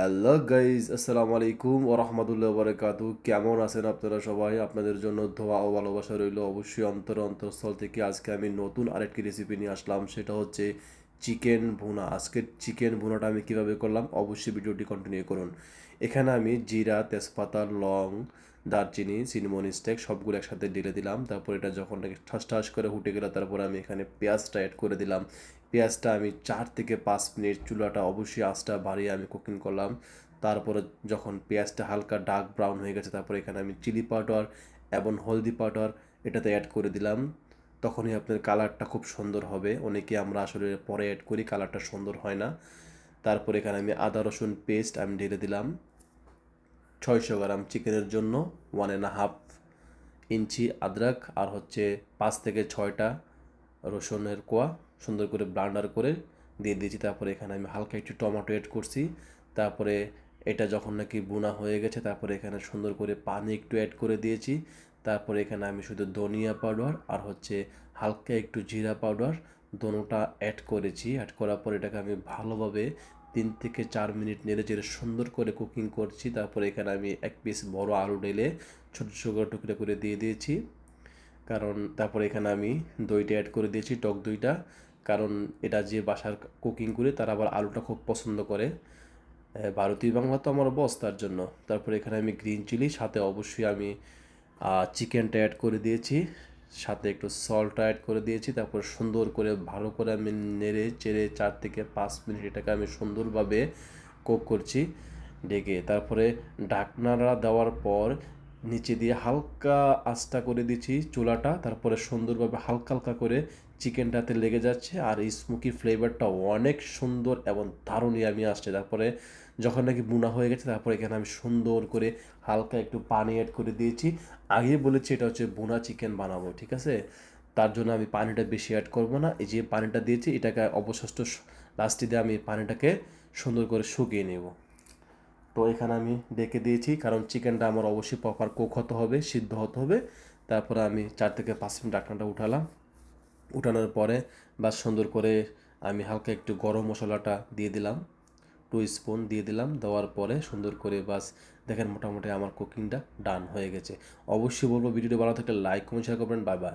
Hello guys আসসালামু আলাইকুম ও রহমতুল্লাহ বারকাতু কেমন আছেন আপনারা সবাই? আপনাদের জন্য ধোয়া ও ভালোবাসা রইল অবশ্যই অন্তর অন্তরস্থল থেকে। আজকে আমি নতুন আরেকটি রেসিপি নিয়ে আসলাম। সেটা হচ্ছে চিকেন ভুনা। আজকের চিকেন ভুনাটা আমি কীভাবে করলাম? অবশ্যই ভিডিওটি কন্টিনিউ করুন। এখানে আমি জিরা, তেজপাতা, লং দারচিনি সিনমনি স্টেক সবগুলো একসাথে ঢেলে দিলাম। তারপর এটা যখন ঠাস ঠাস করে উঠে গেল, তারপর আমি এখানে পেঁয়াজটা অ্যাড করে দিলাম। পেঁয়াজটা আমি চার থেকে পাঁচ মিনিট চুলাটা অবশ্যই আঁচটা বাড়িয়ে আমি কুকিং করলাম। তারপরে যখন পেঁয়াজটা হালকা ডার্ক ব্রাউন হয়ে গেছে, তারপরে এখানে আমি চিলি পাউডার এবং হলদি পাউডার এটাতে অ্যাড করে দিলাম। তখনই আপনার কালারটা খুব সুন্দর হবে। অনেকে আমরা আসলে পরে অ্যাড করি কালারটা সুন্দর হয় না। তারপর এখানে আমি আদা রসুন পেস্ট আমি ঢেলে দিলাম। ছয়শো গ্রাম চিকেনের জন্য ওয়ান অ্যান্ড হাফ ইঞ্চি আদ্রাক আর হচ্ছে পাঁচ থেকে ছয়টা রসুনের কোয়া সুন্দর করে ব্লান্ডার করে দিয়ে দিয়েছি। তারপরে এখানে আমি হালকা একটু টমেটো এড করছি। তারপরে এটা যখন নাকি বোনা হয়ে গেছে, তারপরে এখানে সুন্দর করে পানি একটু অ্যাড করে দিয়েছি। তারপরে এখানে আমি শুধু ধনিয়া পাউডার আর হচ্ছে হালকা একটু জিরা পাউডার দোনোটা অ্যাড করেছি। অ্যাড করার পর এটাকে আমি ভালোভাবে তিন থেকে চার মিনিট নেড়ে চেড়ে সুন্দর করে কুকিং করছি। তারপরে এখানে আমি এক পিস বড় আলু ডেলে ছোটো ছোটো টুকরো করে দিয়ে দিয়েছি। কারণ তারপরে এখানে আমি দইটা অ্যাড করে দিয়েছি, টক দইটা। কারণ এটা যে বাসার কুকিং করে তারা আবার আলুটা খুব পছন্দ করে। ভারতীয় বাংলা তো আমার বস তার জন্য। তারপরে এখানে আমি গ্রিন চিলি সাথে অবশ্যই আমি চিকেনটা অ্যাড করে দিয়েছি। সাথে একটু সল্ট অ্যাড করে দিয়েছি, তারপর সুন্দর করে ভালো করে আমি নেড়ে চেড়ে চার থেকে পাঁচ মিনিট এটাকে আমি সুন্দরভাবে কোক করছি ডেকে তারপরে ঢাকনাটা দেওয়ার পর নিচে দিয়ে হালকা আস্তা করে দিচ্ছি চুলাটা, তারপরে সুন্দরভাবে হালকা হালকা করে চিকেনটাতে লেগে যাচ্ছে আর স্মোকি ফ্লেভারটা অনেক সুন্দর এবং দারুণই আমি আসছে। তারপরে যখন নাকি বুনা হয়ে গেছে, তারপরে এখানে আমি সুন্দর করে হালকা একটু পানি অ্যাড করে দিয়েছি। আগে বলেছি এটা হচ্ছে বোনা চিকেন বানাবো, ঠিক আছে? তার জন্য আমি পানিটা বেশি অ্যাড করব না। এই যে পানিটা দিয়েছি, এটাকে অবশিষ্ট লাস্টে দিয়ে আমি পানিটাকে সুন্দর করে শুকিয়ে নেব। তো এখানে আমি ডেকে দিয়েছি, কারণ চিকেনটা আমার অবশ্যই প্রপার কোক হতে হবে, সিদ্ধ হতে হবে। তারপরে আমি চার থেকে পাঁচ মিনিট ঢাকনাটা উঠালাম। উঠানোর পরে বা সুন্দর করে আমি হালকা একটু গরম মশলাটা দিয়ে দিলাম। টু স্পুন দিয়ে দিলাম, দেওয়ার পরে সুন্দর করে বাস দেখেন মোটামুটি আমার কুকিংটা ডান হয়ে গেছে। অবশ্যই বলব, ভিডিওটি ভালো থাকলে লাইক কমেন্ট শেয়ার করবেন। Bye bye